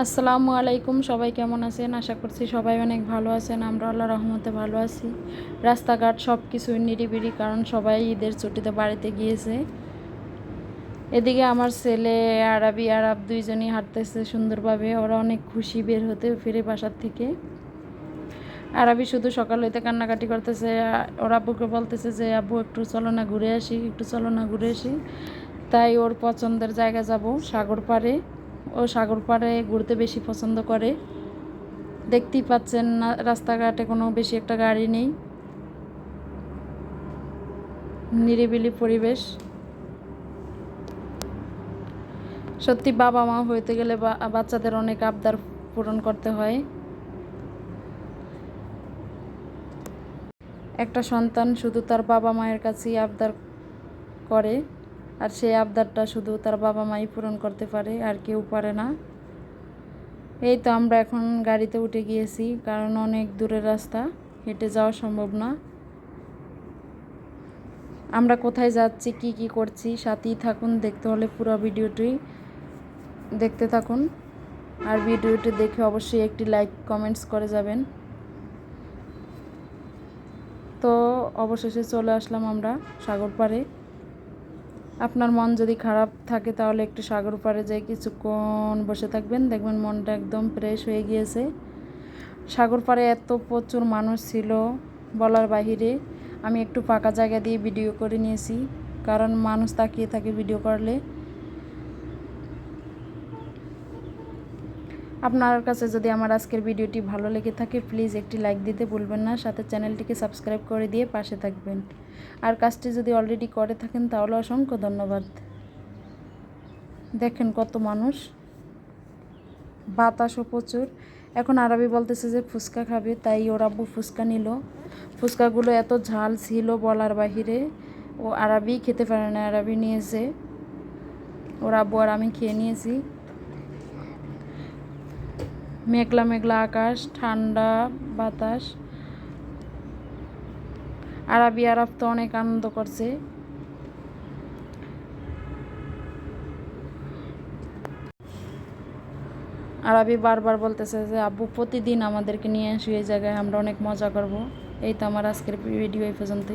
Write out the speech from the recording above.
আসসালামু আলাইকুম, সবাই কেমন আছেন? আশা করছি সবাই অনেক ভালো আছেন, আমরা আল্লাহ রহমতে ভালো আছি। রাস্তাঘাট সব কিছুই নিরিবিরি কারণ সবাই ঈদের ছুটিতে বাড়িতে গিয়েছে। এদিকে আমার ছেলে আরবি, আরব দুইজনই হাঁটতেছে সুন্দরভাবে, ওরা অনেক খুশি বের হতে ফিরে বাসার থেকে। আরবি শুধু সকাল হইতে কান্নাকাটি করতেছে, ওর আব্বুকে বলতেছে যে, আব্বু, একটু চলো না ঘুরে আসি, একটু চলো না ঘুরে আসি। তাই ওর পছন্দের জায়গা যাব, সাগর পাড়ে। ও সাগর পাড়ে ঘুরতে বেশি পছন্দ করে। দেখতেই পাচ্ছেন না, রাস্তাঘাটে কোনো বেশি একটা গাড়ি নেই। নিরিবিলি পরিবেশ। সত্যি বাবা মা হইতে গেলে বাচ্চাদের অনেক আবদার পূরণ করতে হয়। একটা সন্তান শুধু তার বাবা মায়ের কাছেই আবদার করে। আর সেই আবদারটা শুধু তার বাবা মাই পূরণ করতে পারে, আর কেউ পারে না। এই তো আমরা এখন গাড়িতে উঠে গিয়েছি, কারণ অনেক দূরের রাস্তা, হেঁটে যাওয়া সম্ভব না। আমরা কোথায় যাচ্ছি, কি কি করছি, সাথেই থাকুন, দেখতে হলে পুরো ভিডিওটি দেখতে থাকুন। আর ভিডিওটি দেখে অবশ্যই একটি লাইক, কমেন্টস করে যাবেন। তো অবশেষে চলে আসলাম আমরা সাগর পাড়ে আপনার মন যদি খারাপ থাকে তাহলে একটু সাগর পাড়ে যাই কিছুক্ষণ বসে থাকবেন। দেখবেন মনটা একদম ফ্রেশ হয়ে গিয়েছে। সাগর পাড়ে এত প্রচুর মানুষ ছিল বলার বাহিরে। আমি একটু ফাঁকা জায়গা দিয়ে ভিডিও করে নিয়েছি। কারণ মানুষ তাকিয়ে থাকে ভিডিও করলে। আপনার কাছে যদি আমার আজকের ভিডিওটি ভালো লেগে থাকে প্লিজ একটি লাইক দিতে ভুলবেন না। সাথে চ্যানেলটিকে সাবস্ক্রাইব করে দিয়ে পাশে থাকবেন। আর কাজটি যদি অলরেডি করে থাকেন, তাহলে অসংখ্য ধন্যবাদ। দেখেন কত মানুষ। বাতাসও প্রচুর। এখন আরবি বলতেছে যে, ফুচকা খাবে। তাই ওর আব্বু ফুচকা নিল। ফুচকাগুলো এত ঝাল ছিল বলার বাহিরে। ও আরবি খেতে পারে না, আরবি নিয়েছে। ওর আব্বু আর আমি খেয়ে নিয়েছি। মেঘলা মেঘলা আকাশ, ঠান্ডা বাতাস। আরবি আরব তো অনেক আনন্দ করছে। আরবি বারবার বলতেছে যে, আব্বু, প্রতিদিন আমাদেরকে নিয়ে আসি এই জায়গায়, আমরা অনেক মজা করব। এই তো আমার আজকের ভিডিও এই পর্যন্তই।